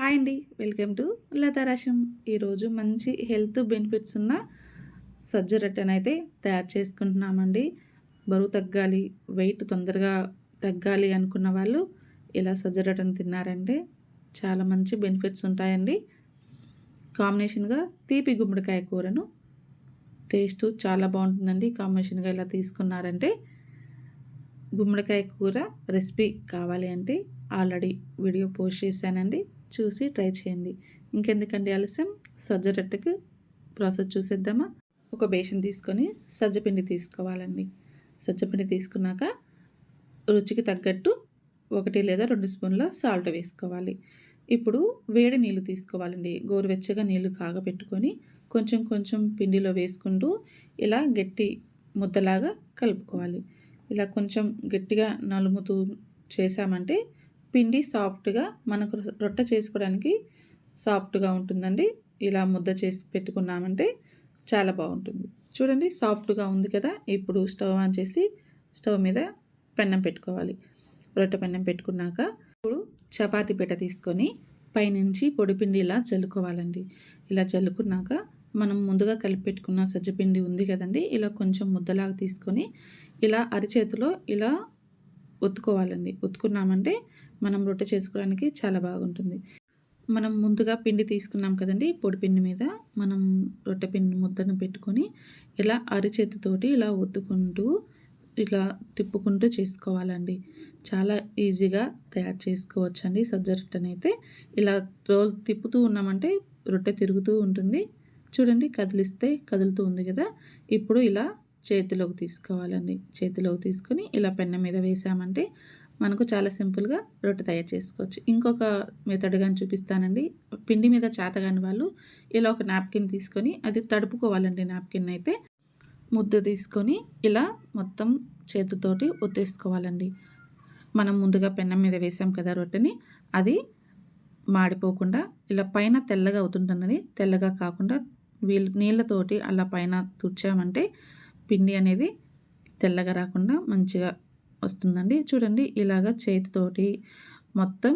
Hi అండి. Welcome to లతారాశం ఈరోజు మంచి హెల్త్ బెనిఫిట్స్ ఉన్న సజ్జ రొట్టెను అయితే తయారు చేసుకుంటున్నామండి. బరువు తగ్గాలి వెయిట్ తొందరగా తగ్గాలి అనుకున్న వాళ్ళు ఇలా సజ్జ రొట్టెను తిన్నారంటే చాలా మంచి బెనిఫిట్స్ ఉంటాయండి. కాంబినేషన్గా తీపి గుమ్మడికాయ కూరను టేస్ట్ చాలా బాగుంటుందండి. కాంబినేషన్గా ఇలా తీసుకున్నారంటే గుమ్మడికాయ కూర రెసిపీ కావాలి అంటే ఆల్రెడీ వీడియో పోస్ట్ చేశానండి. చూసి ట్రై చేయండి. ఇంకెందుకండి ఆలస్యం? సజ్జరట్టుకు ప్రాసెస్ చూసేద్దామా? ఒక బేషన్ తీసుకొని సజ్జపిండి తీసుకోవాలండి. సజ్జపిండి తీసుకున్నాక రుచికి తగ్గట్టు ఒకటి లేదా రెండు స్పూన్ల సాల్ట్ వేసుకోవాలి. ఇప్పుడు వేడి నీళ్ళు తీసుకోవాలండి. గోరువెచ్చగా నీళ్ళు కాగపెట్టుకొని కొంచెం కొంచెం పిండిలో వేసుకుంటూ ఇలా గట్టి ముద్దలాగా కలుపుకోవాలి. ఇలా కొంచెం గట్టిగా నలుముతూ చేసామంటే పిండి సాఫ్ట్గా మనకు రొట్టె చేసుకోవడానికి సాఫ్ట్గా ఉంటుందండి. ఇలా ముద్ద చేసి పెట్టుకున్నామంటే చాలా బాగుంటుంది. చూడండి సాఫ్ట్గా ఉంది కదా. ఇప్పుడు స్టవ్ ఆన్ చేసి స్టవ్ మీద పెన్నం పెట్టుకోవాలి. రొట్టె పెన్నం పెట్టుకున్నాక ఇప్పుడు చపాతీ పెట్ట తీసుకొని పైనుంచి పొడిపిండి ఇలా చల్లుకోవాలండి. ఇలా చల్లుకున్నాక మనం ముందుగా కలిపి పెట్టుకున్న సజ్జపిండి ఉంది కదండి. ఇలా కొంచెం ముద్దలాగా తీసుకొని ఇలా అరిచేతిలో ఇలా ఒత్తుకోవాలండి ఒత్తుకున్నామంటే మనం రొట్టె చేసుకోవడానికి చాలా బాగుంటుంది. మనం ముందుగా పిండి తీసుకున్నాం కదండి పొడి పిండి మీద మనం రొట్టె పిండి ముద్దను పెట్టుకొని ఇలా అరిచేతితోటి ఇలా ఒత్తుకుంటూ ఇలా తిప్పుకుంటూ చేసుకోవాలండి. చాలా ఈజీగా తయారు చేసుకోవచ్చు అండి సజ్జ రొట్టెనైతే. ఇలా రోల్ తిప్పుతూ ఉన్నామంటే రొట్టె తిరుగుతూ ఉంటుంది. చూడండి కదిలిస్తే కదులుతూ ఉంది కదా. ఇప్పుడు ఇలా చేతిలోకి తీసుకోవాలండి. చేతిలోకి తీసుకొని ఇలా పెన్న మీద వేసామంటే మనకు చాలా సింపుల్గా రొట్టె తయారు చేసుకోవచ్చు. ఇంకొక మెథడ్ కానీ చూపిస్తానండి. పిండి మీద చేతగాని వాళ్ళు ఇలా ఒక నాప్కిన్ తీసుకొని అది తడుపుకోవాలండి నాప్కిన్ అయితే. ముద్ద తీసుకొని ఇలా మొత్తం చేతితోటి ఒత్తేసుకోవాలండి. మనం ముందుగా పెన్నం మీద వేసాం కదా రొట్టెని అది మాడిపోకుండా ఇలా పైన తెల్లగా అవుతుంటుందని తెల్లగా కాకుండా వీళ్ళు నీళ్ళతోటి అలా పైన తుడిచామంటే పిండి అనేది తెల్లగా రాకుండా మంచిగా వస్తుందండి. చూడండి ఇలాగ చేతితోటి మొత్తం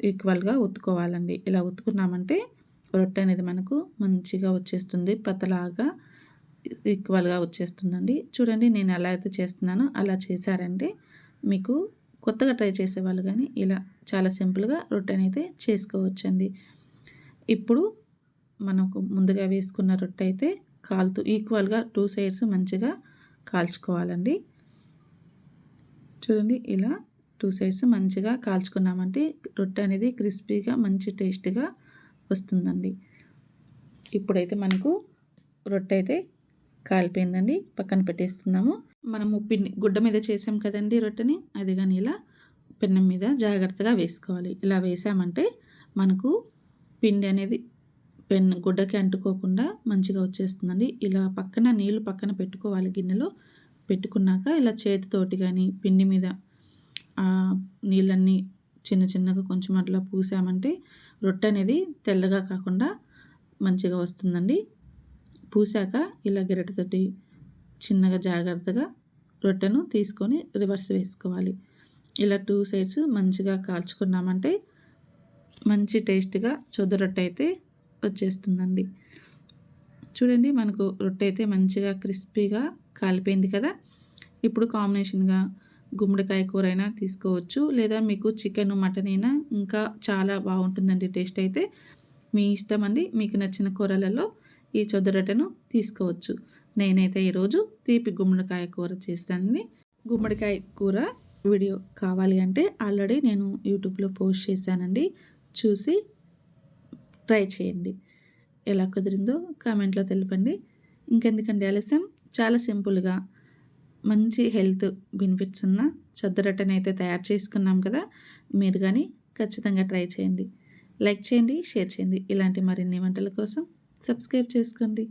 ఈక్వల్గా ఉత్తుకోవాలండి. ఇలా ఉత్తుకున్నామంటే రొట్టె అనేది మనకు మంచిగా వచ్చేస్తుంది. పతలాగా ఈక్వల్గా వచ్చేస్తుందండి. చూడండి నేను ఎలా అయితే చేస్తున్నానో అలా చేశారంటే మీకు కొత్తగా ట్రై చేసేవాళ్ళు కానీ ఇలా చాలా సింపుల్గా రొట్టెని అయితే చేసుకోవచ్చండి. ఇప్పుడు మనకు ముందుగా వేసుకున్న రొట్టె అయితే కాలుతూ ఈక్వల్గా టూ సైడ్స్ మంచిగా కాల్చుకోవాలండి. చూడండి ఇలా టూ సైడ్స్ మంచిగా కాల్చుకున్నామంటే రొట్టె అనేది క్రిస్పీగా మంచి టేస్ట్గా వస్తుందండి. ఇప్పుడైతే మనకు రొట్టె అయితే కాలిపోయిందండి. పక్కన పెట్టేస్తున్నాము. మనము పిండి గుడ్డ మీద చేసాం కదండి రొట్టెని అది కానీ ఇలా పెన్నం మీద జాగ్రత్తగా వేసుకోవాలి. ఇలా వేసామంటే మనకు పిండి అనేది పెన్ గుడ్డకి అంటుకోకుండా మంచిగా వచ్చేస్తుందండి. ఇలా పక్కన నీళ్ళు పక్కన పెట్టుకోవాలి గిన్నెలో. పెట్టుకున్నాక ఇలా చేతితోటి కానీ పిండి మీద నీళ్ళన్నీ చిన్న చిన్నగా కొంచెం అట్లా పూసామంటే రొట్టె అనేది తెల్లగా కాకుండా మంచిగా వస్తుందండి. పూసాక ఇలా గిరటతోటి చిన్నగా జాగ్రత్తగా రొట్టెను తీసుకొని రివర్స్ వేసుకోవాలి. ఇలా టూ సైడ్స్ మంచిగా కాల్చుకున్నామంటే మంచి టేస్ట్గా చొద్ద రొట్టె అయితే వచ్చేస్తుందండి. చూడండి మనకు రొట్టె అయితే మంచిగా క్రిస్పీగా కాలిపోయింది కదా. ఇప్పుడు కాంబినేషన్గా గుమ్మడికాయ కూర అయినా తీసుకోవచ్చు. లేదా మీకు చికెన్ మటన్ అయినా ఇంకా చాలా బాగుంటుందండి టేస్ట్ అయితే. మీ ఇష్టం అండి మీకు నచ్చిన కూరలలో ఈ చొద్దరొట్టెను తీసుకోవచ్చు. నేనైతే ఈరోజు తీపి గుమ్మడికాయ కూర చేస్తానండి. గుమ్మడికాయ కూర వీడియో కావాలి అంటే ఆల్రెడీ నేను యూట్యూబ్లో పోస్ట్ చేశానండి. చూసి ట్రై చేయండి. ఎలా కుదిరిందో కామెంట్లో తెలపండి. ఇంకెందుకండి ఆలస్యం? చాలా సింపుల్గా. మంచి హెల్త్ బెనిఫిట్స్ ఉన్న చద్దరట్టని అయితే తయారు చేసుకున్నాం కదా? మీరు కానీ ఖచ్చితంగా ట్రై చేయండి. లైక్ చేయండి షేర్ చేయండి. ఇలాంటి మరిన్ని వంటల కోసం సబ్స్క్రైబ్ చేసుకోండి.